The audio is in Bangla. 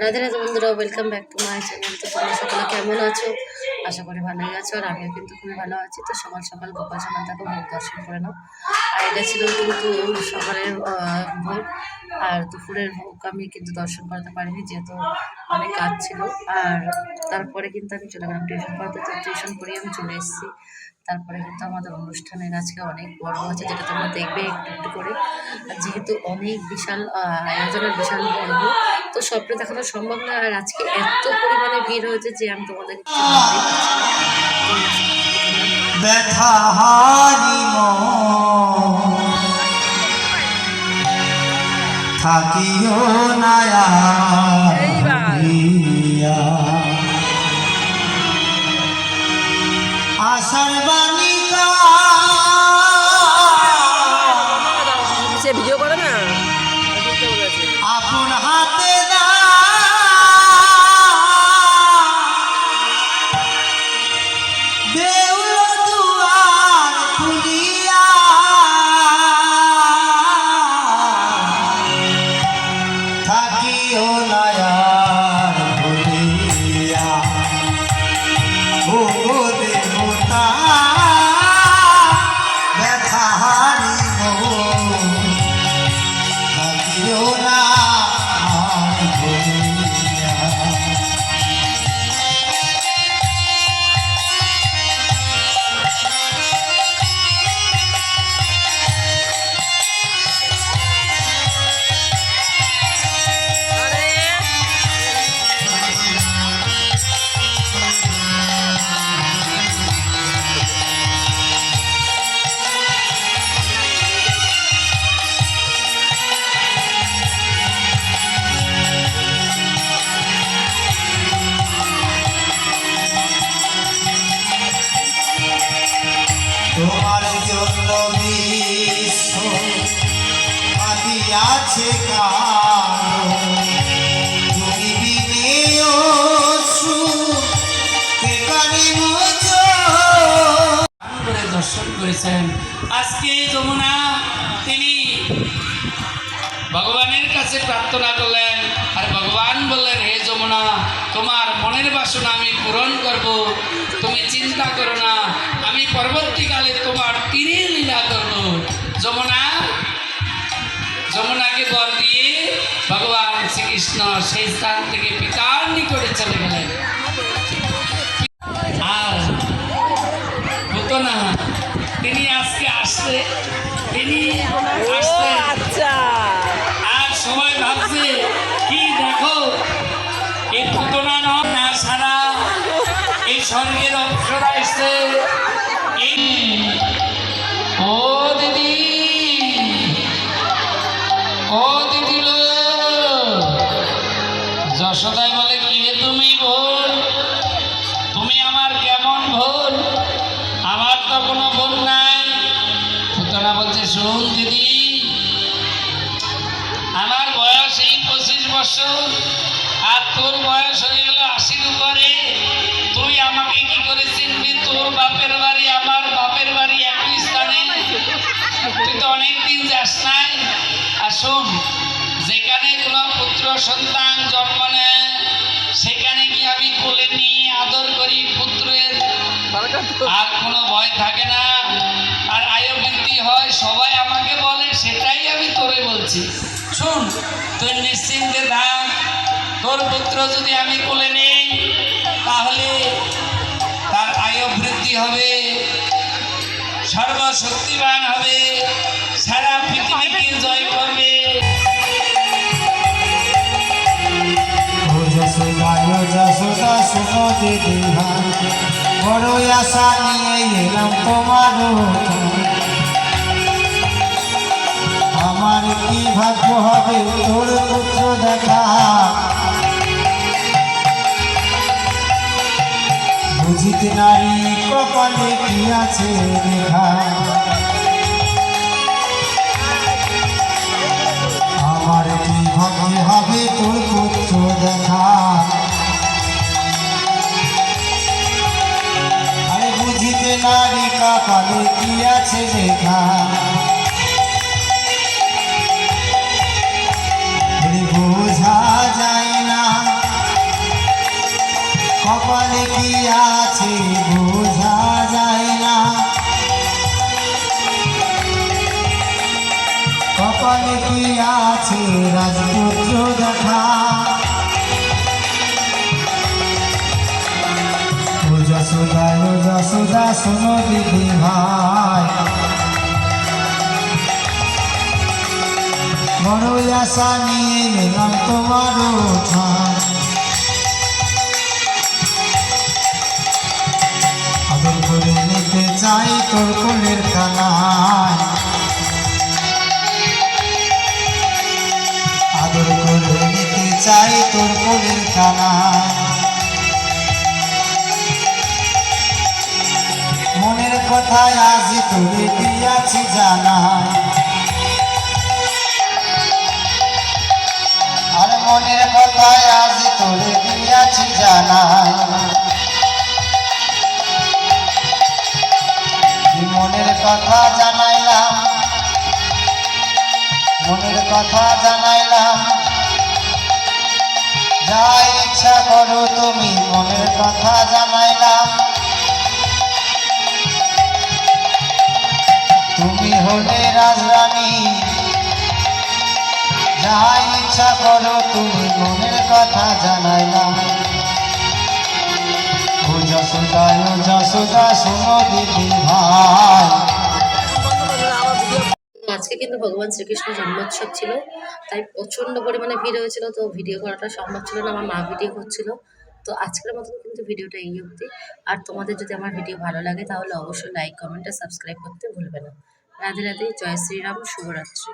রাধে রাধে বন্ধুরা welcome back to my channel তো তোমরা সকলে কেমন আছো? আশা করি ভালোই আছো, আর আমিও কিন্তু খুবই ভালো আছি। তো সকাল সকাল গোপাল সোনাটাকে ভোগ দর্শন করে নাও। আর এটা ছিল কিন্তু সকালের ভোগ। আর দুপুরের ভোগ আমি কিন্তু দর্শন করাতে পারিনি, যেহেতু অনেক কাজ ছিল। আর তারপরে কিন্তু আমি চলে গেলাম টিউশন পড়াতে। তো টিউশন পড়িয়ে আমি চলে এসেছি। তারপরে কিন্তু আমাদের অনুষ্ঠানের আজকে অনেক বড় আছে, যেটা তোমরা দেখবে একটু একটু করে। যেহেতু অনেক বিশাল আয়োজনের বিশাল পর্ব, তো সবটা দেখানো সম্ভব না আর আজকে এত পরিমাণে ভিড় হয়েছে যে আমি তোমাদের না। থাকিও নায়া Yeah. দর্শন করেছেন আজকে যমুনা, তিনি ভগবানের কাছে প্রার্থনা করলেন, আর ভগবান বললেন, হে যমুনা, তোমার মনের বাসনা আমি পূরণ করব। তুমি চিন্তা করো না, আমি পরবর্তীকালে শ্রীকৃষ্ণ সেই স্থান থেকে পিতার নিকটে চলে গেলেন। আর হতো না তিনি আজকে আসতে তিনি আচ্ছা। আর সবাই ভাবছে কি দেখো এই পুতনা নয় না সারা এই স্বর্গের অপ্সরা এসছে। এই যশোদায় বলে কি হে তুমি বোন তুমি আমার কেমন বোন আমার তো কোনো বোন নাই। পুতনা বলছে শোন দিদি, আমার বয়স এই পঁচিশ বছর, আর তোর বয়স হয়ে গেল আশির উপরে। তুই আমাকে কি করে চিনবি? তোর বাপের বাড়ি, আমার বাপের বাড়ি একই স্থানে। তুই তো অনেকদিন যাস নাই। আর শোন, যেখানে কোনো পুত্র সন্তান জন্ম নেয় কোলে নিয়ে আদর করি পুত্রের। আর কোনো ভয় থাকে না। আর আয়ু বৃদ্ধি হয়, সবাই আমাকে বলে, সেটাই আমি তোরে বলছি। শোন, তুই নিশ্চিন্তে থাক। তোর পুত্র যদি আমি কোলে নেই, তাহলে তার আয়ু বৃদ্ধি হবে সর্বশক্তিবান হবে, সারা পৃথিবীকে জয় করবে। যশোদায় যশোদা শুনো দিদি ভাই বড় আশা নিয়ে এলাম তোমার আমার কি ভাগ্য হবে তোর পুত্র দেখা? বুঝিতে নারী কপালে কি আছে লেখা আমার হবে হবে তোর পুত্র দেখা। আরে বুঝিতে নারী কাপালে কি আছে লেখা। কপালে কি আছে, বোঝা যায় কপালে কি আছে রাজপুত্র দেখা? যশোদা যশোদা, শোনো দিদি ভাই। বড় আশা নিয়ে এলাম তোমার ঠান আদর করে নিতে চাই তোর কোলের কানায়। চাই তোর কোলের কানায় মনের কথায় আজ তোরে দিয়াছি জানায় আর মনের কথায় আজ তোরে দিয়াছি জানায় কি মনের কথা জানাইলাম, মনের কথা জানাইলাম। যা ইচ্ছা করো তুমি, মনের কথা জানাইলাম। তুমি হলে রাজরানী। যা ইচ্ছা করো তুমি, মনের কথা জানাইলাম। যশোদা যশোদা শোনো দিদি ভাই। আজকে কিন্তু ভগবান শ্রীকৃষ্ণ জন্মোৎসব ছিল, তাই প্রচণ্ড পরিমাণে ভিড় হয়েছিল, তো ভিডিও করাটা সম্ভব ছিল না, আমার মা ভিডিও করছিল। তো আজকের মতন কিন্তু ভিডিওটা এই অবধি। আর তোমাদের যদি আমার ভিডিও ভালো লাগে, তাহলে অবশ্যই লাইক কমেন্ট আর সাবস্ক্রাইব করতে ভুলবে না। রাধে রাধে, জয় শ্রীরাম, শুভরাত্রি।